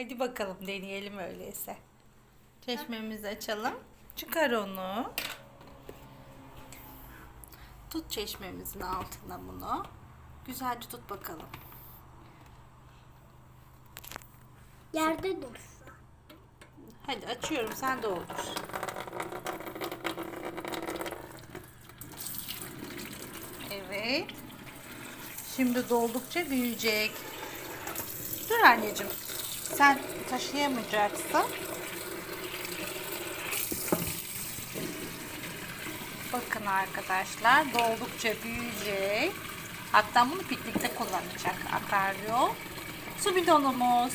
Hadi bakalım deneyelim öyleyse. Çeşmemizi açalım. Çıkar onu. Tut çeşmemizin altına bunu. Güzelce tut bakalım. Yerde dursa. Hadi açıyorum sen doldur. Evet. Şimdi doldukça büyüyecek. Dur anneciğim. Sen taşıyamayacaksın. Bakın arkadaşlar doldukça büyüyecek. Hatta bunu piknikte kullanacak akaryol. Su bidonumuz.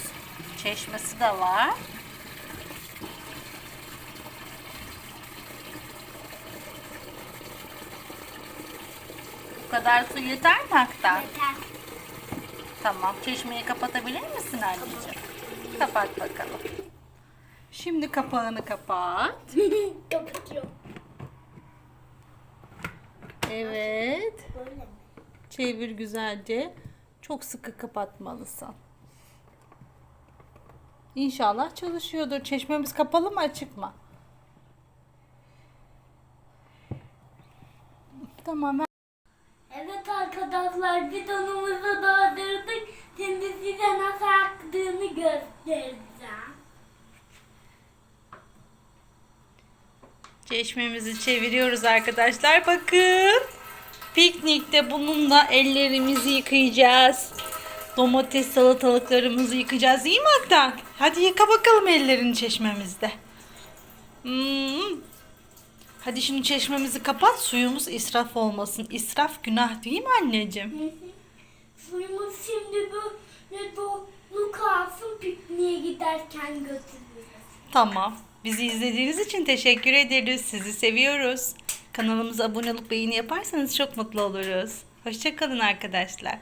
Çeşmesi de var. Bu kadar su yeter mi Aktan? Yeter. Tamam. Çeşmeyi kapatabilir misin anneciğim? Kapat bakalım. Şimdi kapağını kapat. Kapatıyorum. Evet. Çevir güzelce. Çok sıkı kapatmalısın. İnşallah çalışıyordur. Çeşmemiz kapalı mı açık mı? Tamam. Evet arkadaşlar bidonumuzu Çeşmemizi çeviriyoruz arkadaşlar. Bakın. Piknikte bununla ellerimizi yıkayacağız. Domates salatalıklarımızı yıkayacağız. İyi mi Aktan? Hadi yıka bakalım ellerini çeşmemizde. Hmm. Hadi şimdi çeşmemizi kapat. Suyumuz israf olmasın. İsraf günah değil mi anneciğim? Suyumuz şimdi böyle dolu kalsın pikniğe giderken götürürüz. Tamam. Bizi izlediğiniz için teşekkür ederiz. Sizi seviyoruz. Kanalımıza abone olup beğeni yaparsanız çok mutlu oluruz. Hoşçakalın arkadaşlar.